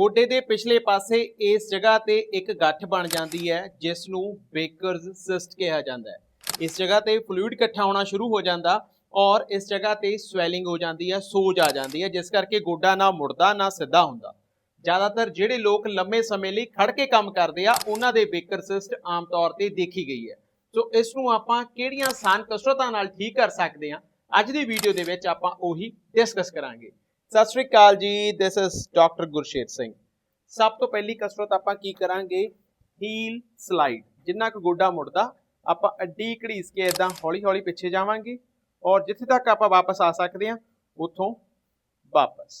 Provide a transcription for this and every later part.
ਗੋਡੇ ਦੇ ਪਿਛਲੇ ਪਾਸੇ ਇਸ ਜਗ੍ਹਾ ਤੇ ਇੱਕ ਗੱਠ ਬਣ ਜਾਂਦੀ ਹੈ, ਜਿਸ ਨੂੰ ਬੇਕਰਜ਼ ਸਿਸਟ ਕਿਹਾ ਜਾਂਦਾ ਹੈ। ਇਸ ਜਗ੍ਹਾ ਤੇ ਫਲੂਇਡ ਇਕੱਠਾ ਹੋਣਾ ਸ਼ੁਰੂ ਹੋ ਜਾਂਦਾ ਔਰ ਇਸ ਜਗ੍ਹਾ ਤੇ ਸਵੈਲਿੰਗ ਹੋ ਜਾਂਦੀ ਹੈ, ਸੋਜ ਆ ਜਾਂਦੀ ਹੈ, ਜਿਸ ਕਰਕੇ ਗੋਡਾ ਨਾ ਮੁੜਦਾ, ਨਾ ਸਿੱਧਾ ਹੁੰਦਾ। ਜ਼ਿਆਦਾਤਰ ਜਿਹੜੇ ਲੋਕ ਲੰਮੇ ਸਮੇਂ ਲਈ ਖੜ ਕੇ ਕੰਮ ਕਰਦੇ ਆ, ਉਹਨਾਂ ਦੇ ਬੇਕਰ ਸਿਸਟ ਆਮ ਤੌਰ ਤੇ ਦੇਖੀ ਗਈ ਹੈ। ਸੋ ਇਸ ਨੂੰ ਆਪਾਂ ਕਿਹੜੀਆਂ ਆਸਾਨ ਕਸਰਤਾਂ ਨਾਲ ਠੀਕ ਕਰ ਸਕਦੇ ਹਾਂ, ਅੱਜ ਦੀ ਵੀਡੀਓ ਦੇ ਵਿੱਚ ਆਪਾਂ ਉਹੀ ਡਿਸਕਸ ਕਰਾਂਗੇ। ਸਤਿ ਸ੍ਰੀ ਅਕਾਲ ਜੀ this is doctor Gursher Singh. ਸਭ ਤੋਂ ਪਹਿਲੀ ਕਸਰਤ ਆਪਾਂ ਕੀ ਕਰਾਂਗੇ? ਹੀਲ ਸਲਾਈਡ ਜਿੰਨਾ ਕੁ ਗੋਡਾ ਮੁੜਦਾ, ਆਪਾਂ ਅੱਡੀ ਘੜੀਸ ਕੇ ਇਦਾਂ ਹੌਲੀ ਹੌਲੀ ਪਿੱਛੇ ਜਾਵਾਂਗੇ ਔਰ ਜਿੱਥੇ ਤੱਕ ਆਪਾਂ ਵਾਪਸ ਆ ਸਕਦੇ ਹਾਂ, ਉੱਥੋਂ ਵਾਪਸ।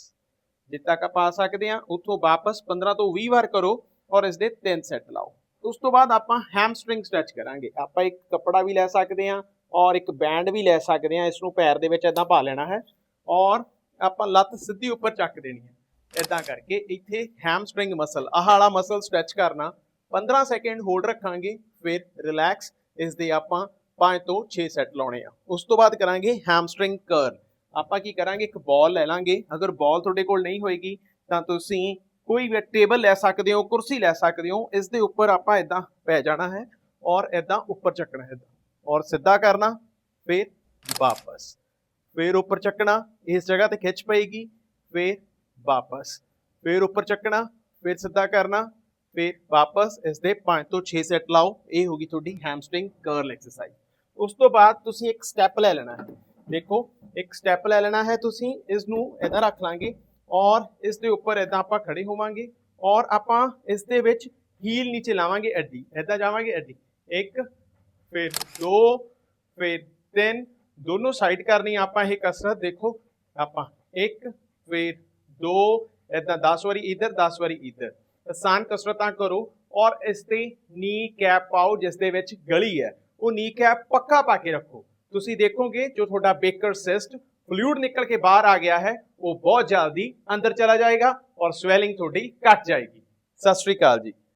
ਜਿੱਥੇ ਤੱਕ ਆਪਾਂ ਆ ਸਕਦੇ ਹਾਂ, ਉੱਥੋਂ ਵਾਪਸ 15 ਤੋਂ 20 ਵਾਰ ਕਰੋ ਔਰ ਇਸ ਦੇ ਤਿੰਨ ਸੈੱਟ ਲਾਓ। ਉਸ ਤੋਂ ਬਾਅਦ ਆਪਾਂ ਹੈਮਸਟ੍ਰਿੰਗ ਸਟ੍ਰੈਚ ਕਰਾਂਗੇ। ਆਪਾਂ ਇੱਕ ਕੱਪੜਾ ਵੀ ਲੈ ਸਕਦੇ ਹਾਂ ਔਰ ਇੱਕ ਬੈਂਡ ਵੀ ਲੈ ਸਕਦੇ ਹਾਂ, ਇਸ ਨੂੰ ਪੈਰ ਦੇ ਵਿੱਚ ਇਦਾਂ ਪਾ ਲੈਣਾ ਹੈ ਔਰ ਆਪਾਂ ਲੱਤ ਸਿੱਧੀ ਉੱਪਰ ਚੱਕ ਦੇਣੀ ਹੈ। ਇਦਾਂ ਕਰਕੇ ਇੱਥੇ ਹੈਮਸਟ੍ਰਿੰਗ ਮਸਲ ਆਹ ਵਾਲਾ ਮਸਲ ਸਟ੍ਰੈਚ ਕਰਨਾ। 15 ਸੈਕਿੰਡ ਹੋਲਡ ਰੱਖਾਂਗੇ, ਫਿਰ ਰਿਲੈਕਸ ਇਸ ਦੇ ਆਪਾਂ 5 ਤੋਂ 6 ਸੈੱਟ ਲਾਉਣੇ ਆ। ਉਸ ਤੋਂ ਬਾਅਦ ਕਰਾਂਗੇ ਹੈਮਸਟ੍ਰਿੰਗ ਕਰਲ ਆਪਾਂ ਕੀ ਕਰਾਂਗੇ, ਇੱਕ ਬਾਲ ਲੈ ਲਾਂਗੇ। ਅਗਰ ਬਾਲ ਤੁਹਾਡੇ ਕੋਲ ਨਹੀਂ ਹੋਏਗੀ, ਤਾਂ ਤੁਸੀਂ ਕੋਈ ਵੀ ਟੇਬਲ ਲੈ ਸਕਦੇ ਹੋ, ਕੁਰਸੀ ਲੈ ਸਕਦੇ ਹੋ ਇਸ ਦੇ ਉੱਪਰ ਆਪਾਂ ਇਦਾਂ ਪੈ ਜਾਣਾ ਹੈ ਔਰ ਇਦਾਂ ਉੱਪਰ ਚੱਕਣਾ ਹੈ। ਔਰ ਸਿੱਧਾ ਕਰਨਾ, ਫਿਰ ਵਾਪਸ। ਫਿਰ ਉੱਪਰ ਚੱਕਣਾ, ਇਸ ਜਗ੍ਹਾ ਤੇ ਖਿੱਚ ਪਏਗੀ, ਫਿਰ ਵਾਪਸ। ਫਿਰ ਉੱਪਰ ਚੱਕਣਾ, ਫਿਰ ਸਿੱਧਾ ਕਰਨਾ, ਫਿਰ ਵਾਪਸ, ਇਸ ਦੇ 5 ਤੋਂ 6 ਸੈੱਟ ਲਾਓ, ਇਹ ਹੋਗੀ ਤੁਹਾਡੀ ਹੈਮਸਟ੍ਰਿੰਗ ਕਰਲ ਐਕਸਰਸਾਈਜ਼ ਉਸ ਤੋਂ ਬਾਅਦ ਤੁਸੀਂ ਇੱਕ ਸਟੈਪ ਲੈ ਲੈਣਾ ਹੈ। ਦੇਖੋ, ਇੱਕ ਸਟੈਪ ਲੈ ਲੈਣਾ ਹੈ ਤੁਸੀਂ ਇਸ ਨੂੰ ਇਦਾਂ ਰੱਖ ਲਾਂਗੇ, ਔਰ ਇਸ ਦੇ ਉੱਪਰ ਇਦਾਂ ਆਪਾਂ ਖੜੇ ਹੋਵਾਂਗੇ, ਔਰ ਆਪਾਂ ਇਸ ਦੇ ਵਿੱਚ ਹੀਲ ਨੀਚੇ ਲਾਵਾਂਗੇ ਅੱਡੀ ਇਦਾਂ ਜਾਵਾਂਗੇ ਅੱਡੀ ਇੱਕ, ਫਿਰ ਦੋ, ਫਿਰ ਤਿੰਨ ਦੋਨੋਂ ਸਾਈਡ ਕਰਨੀ ਆਪਾਂ ਇਹ ਕਸਰਤ ਦੇਖੋ ਆਪਾਂ ਇੱਕ ਫਿਰ ਦੋ ਇਦਾਂ 10 ਵਾਰੀ ਇਧਰ 10 ਵਾਰੀ ਇਧਰ ਆਸਾਨ ਕਸਰਤਾਂ ਕਰੋ ਔਰ ਇਸ ਤੇ ਨੀ ਕੈਪ ਪਾਓ ਜਿਸ ਦੇ ਵਿੱਚ ਗਲੀ ਹੈ ਉਹ ਨੀ ਕੈਪ ਪੱਕਾ ਪਾ ਕੇ ਰੱਖੋ ਤੁਸੀਂ ਦੇਖੋਗੇ ਜੋ ਤੁਹਾਡਾ ਬੇਕਰ ਸਿਸਟ ਫਲੂਇਡ ਨਿਕਲ ਕੇ ਬਾਹਰ ਆ ਗਿਆ ਹੈ ਉਹ ਬਹੁਤ ਜਲਦੀ ਅੰਦਰ ਚਲਾ ਜਾਏਗਾ ਔਰ ਸਵੈਲਿੰਗ ਤੁਹਾਡੀ ਘਟ ਜਾਏਗੀ ਸਤਿ ਸ਼੍ਰੀ ਅਕਾਲ ਜੀ